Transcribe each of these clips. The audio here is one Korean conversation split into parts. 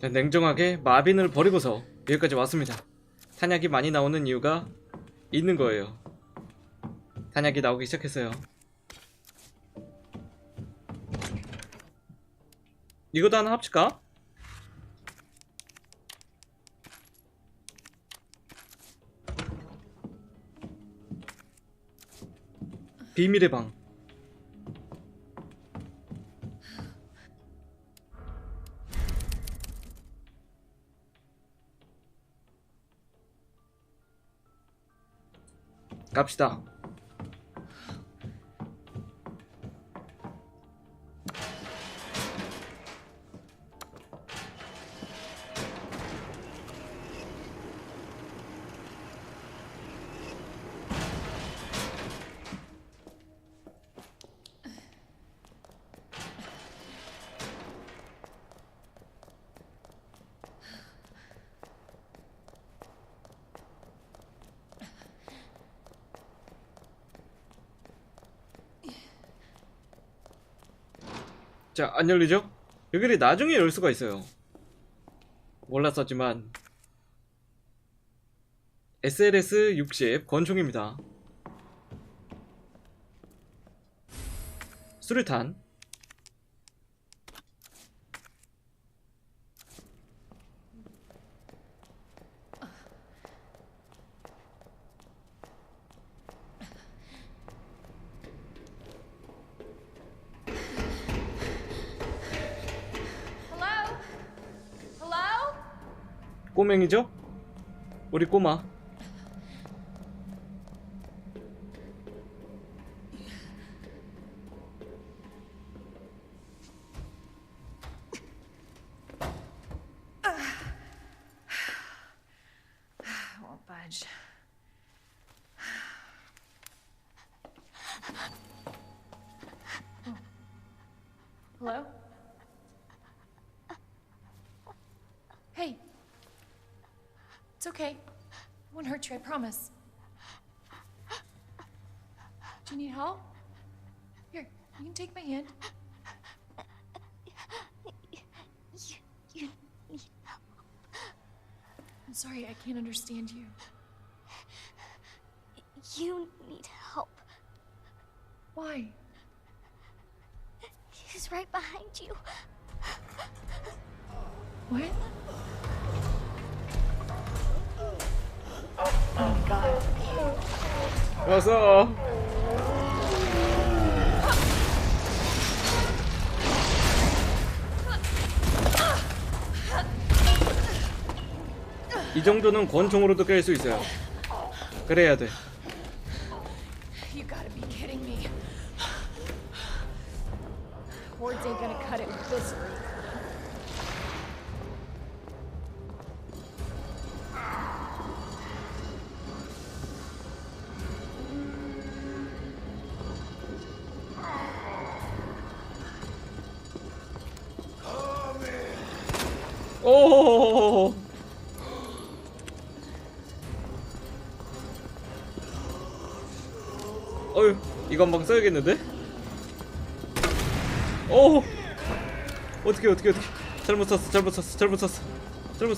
자, 냉정하게 마빈을 버리고서 여기까지 왔습니다. 탄약이 많이 나오는 이유가 있는 거예요. 탄약이 나오기 시작했어요. 이것도 하나 합칠까? 비밀의 방. 갑시다. 자, 안 열리죠? 여기를 나중에 열 수가 있어요. 몰랐었지만 SLS 60 권총입니다. 수류탄 Hello? Hello? 꼬맹이죠? 우리 꼬마. Hello? Okay. I won't hurt you, I promise. Do you need help? Here, you can take my hand. You, you need I'm sorry, I can't understand you. you need help. Why? He's right behind you. What? 왔어 이 정도는 권총으로도 깰 수 있어요 그래야 돼. 이거 한 방 써야겠는데? 오 어떻게 어떻게 어떻게 잘못 썼어 잘못 썼어 잘못 썼어 잘못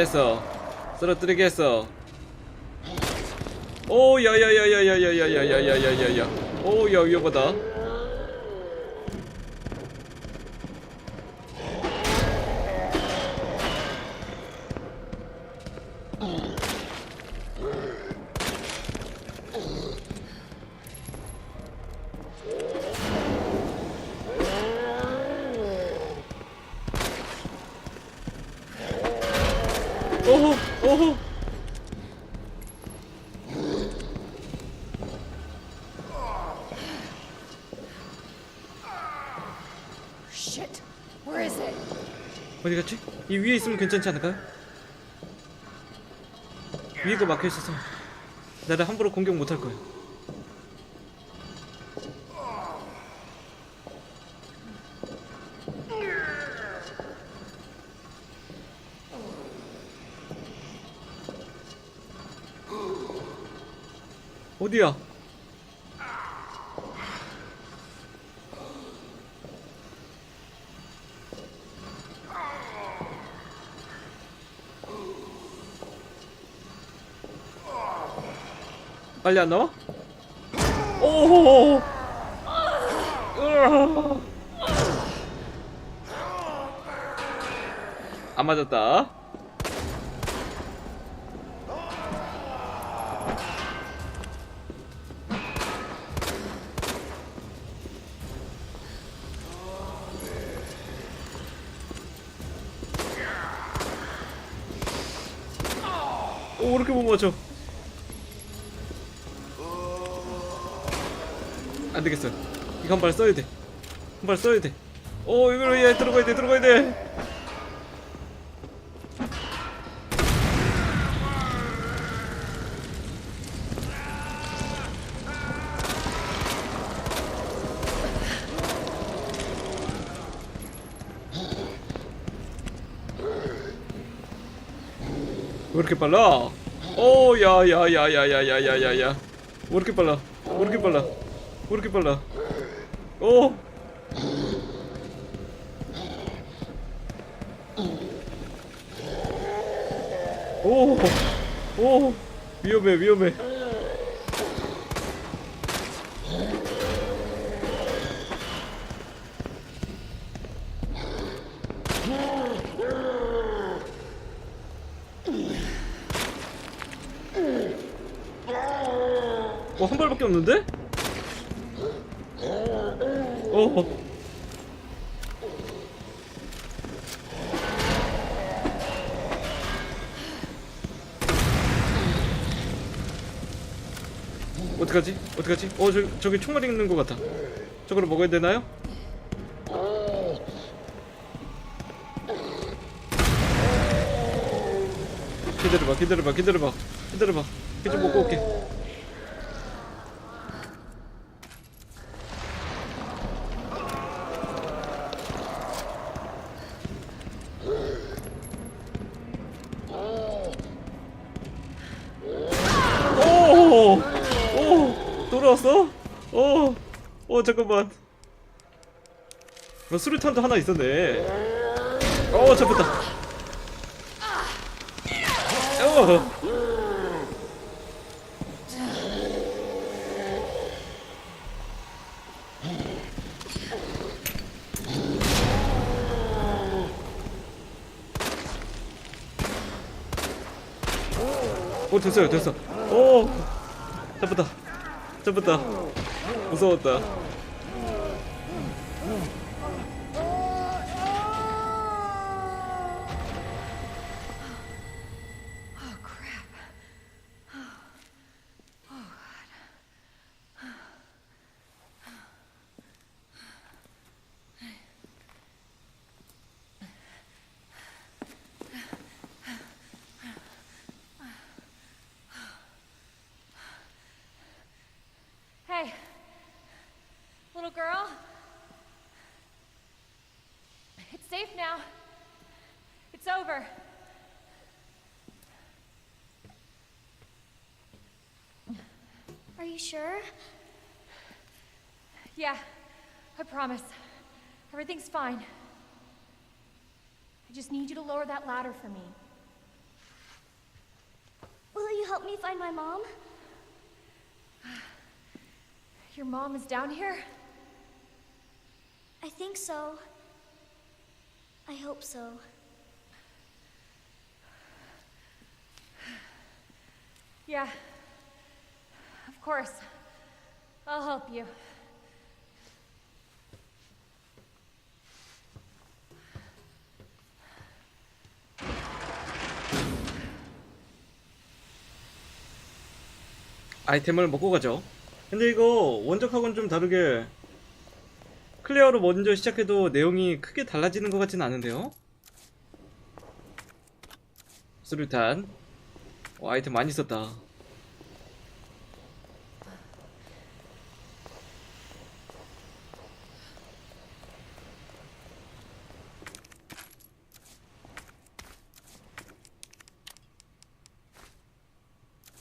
했어 쓰러뜨리게 했어 오 야야야야야야야야야야야야 오야 위험하다 어디 갔지? 이 위에 있으면 괜찮지 않을까요? 위에가 막혀 있어서 나를 함부로 공격 못 할 거예요. 어디야? 빨리 안 나와? 오! 으아. 안 맞았다. 오, 이렇게 못 맞춰. 안 되겠어. 이거 한 발 써야 돼. 한 발 써야 돼. 오, 이걸 얘 들어가야 돼, 들어가야 돼. 왜 이렇게 빨라? 오, 야, 야, 야, 야, 야, 야, 야, 야, 야. 왜 이렇게 빨라? 왜 이렇게 빨라? 왜 이렇게 빨라? 오! 오! 오! 위험해, 위험해. 어, 한 발밖에 없는데? 어. 어떡하지? 어떡하지? 어, 저, 저기 총알 있는 것 같아. 저거를 먹어야 되나요? 기다려봐, 기다려봐, 기다려봐, 기다려봐. 이좀 먹고 올게. 오! 오! 돌아왔어? 오! 오 잠깐만. 어, 수류탄도 하나 있었네. 어 잡혔다. 어. 오 됐어요 됐어. 오 잡았다. 잡았다. 무서웠다 you sure? Yeah, I promise. Everything's fine. I just need you to lower that ladder for me. Will you help me find my mom? Your mom is down here? I think so. I hope so. Yeah. Course. I'll help you. 아이템을 먹고 가죠 근데 이거 원작하고는 좀 다르게 클리어로 먼저 시작해도 내용이 크게 달라지는 것 같진 않은데요 수류탄 오, 아이템 많이 썼다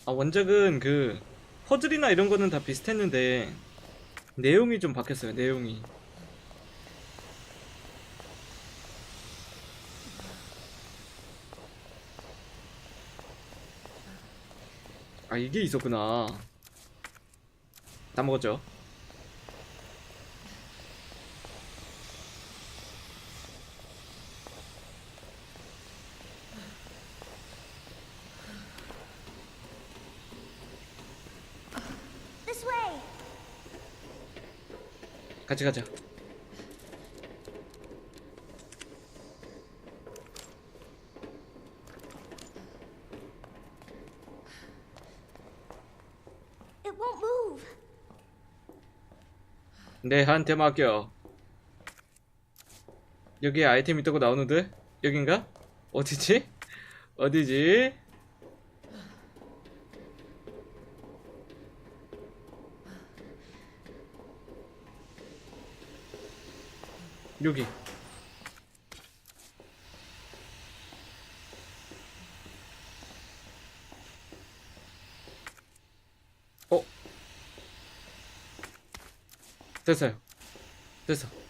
아 원작은 그 퍼즐이나 이런 거는 다 비슷했는데 내용이 좀 바뀌었어요. 내용이. 아 이게 있었구나. 다 먹었죠. This way! 가자. Move. 내한테 맡겨. 여기에 아이템이 뜨고 나오는데? 여긴가? 어디지? 어디지? 여기. 어? 됐어요. 됐어.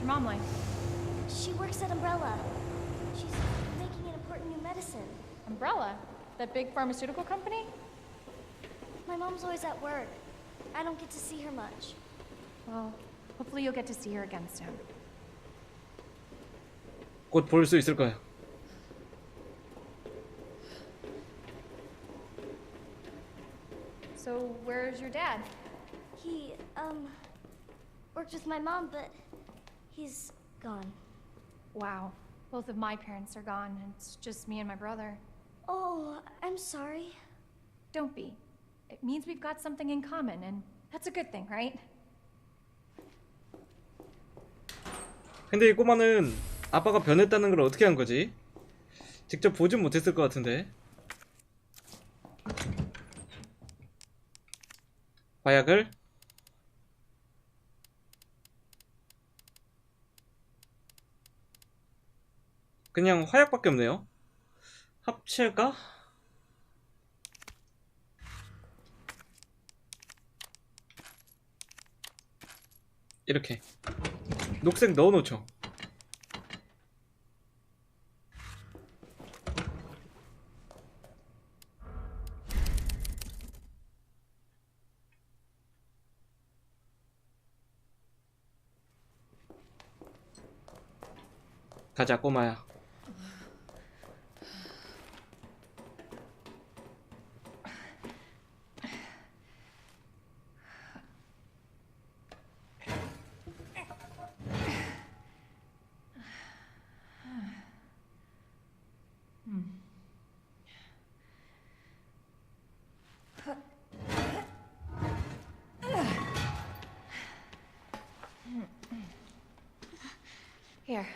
what's your mom like? She works at Umbrella. She's making an important new medicine. Umbrella? That big pharmaceutical company? My mom's always at work. I don't get to see her much. Well, hopefully you'll get to see her again soon. 곧 볼 수 있을 거야. So, where's your dad? He, um, worked with my mom, but he's gone. Wow. Both of my parents are gone. It's just me and my brother. Oh, I'm sorry. Don't be. It means we've got something in common, and that's a good thing, right? 근데 이 꼬마는 아빠가 변했다는 걸 어떻게 한 거지? 직접 보진 못했을 것 같은데. 마약을 그냥 화약밖에 없네요. 합체가? 이렇게 녹색 넣어놓죠. 가자 꼬마야. Here.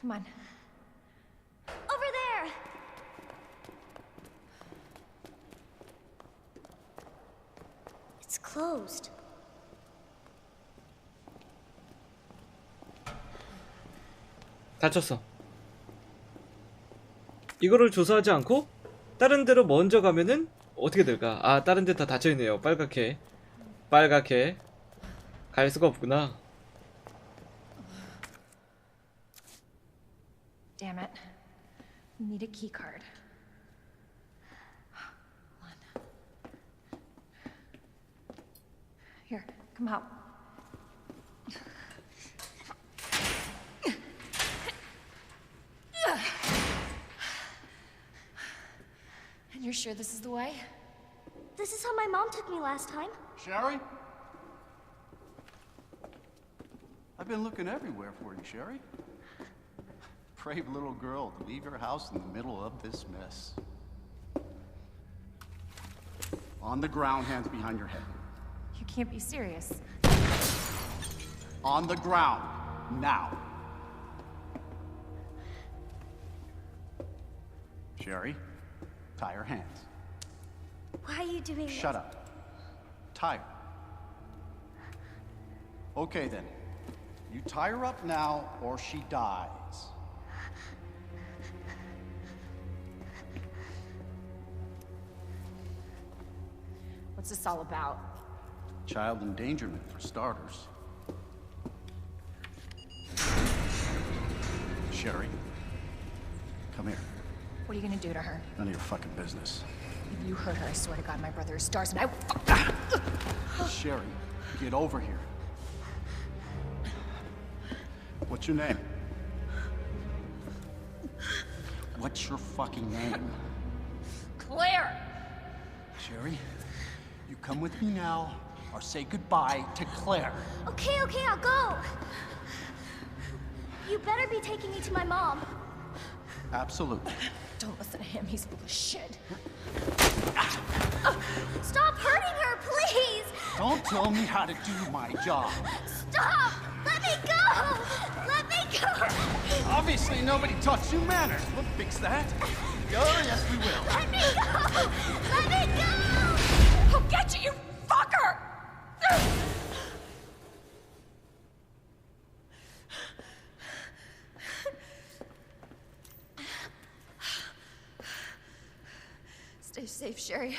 Come on. Over there! It's closed. 다쳤어. 이거를 조사하지 않고 다른 데로 먼저 가면은 어떻게 될까? 아, 다른 데 다 닫혀 있네요. 빨갛게. 빨갛게. 갈 수가 없구나. Damn it. Need a key card. Hold on. Here, come out. You're sure this is the way? This is how my mom took me last time. Sherry? I've been looking everywhere for you, Sherry. Brave little girl to leave your house in the middle of this mess. On the ground, hands behind your head. You can't be serious. On the ground. Now. Sherry, tie her hands. Why are you doing this? Shut up. Tie her. Okay then. You tie her up now, or she dies. What's this all about? Child endangerment, for starters. Sherry, come here. What are you gonna do to her? None of your fucking business. If you hurt her, I swear to God, my brother is stars, and I will. Sherry, get over here. What's your name? What's your fucking name? Claire! Sherry, you come with me now, or say goodbye to Claire. Okay, okay, I'll go. You better be taking me to my mom. Absolutely. Don't listen to him, he's full of shit. Stop hurting her, please! Don't tell me how to do my job. Stop! Let me go! Let me go! Obviously, nobody taught you manners. We'll fix that. Oh, yes, we will. Let me go! Let me go! I'll get you, you scary.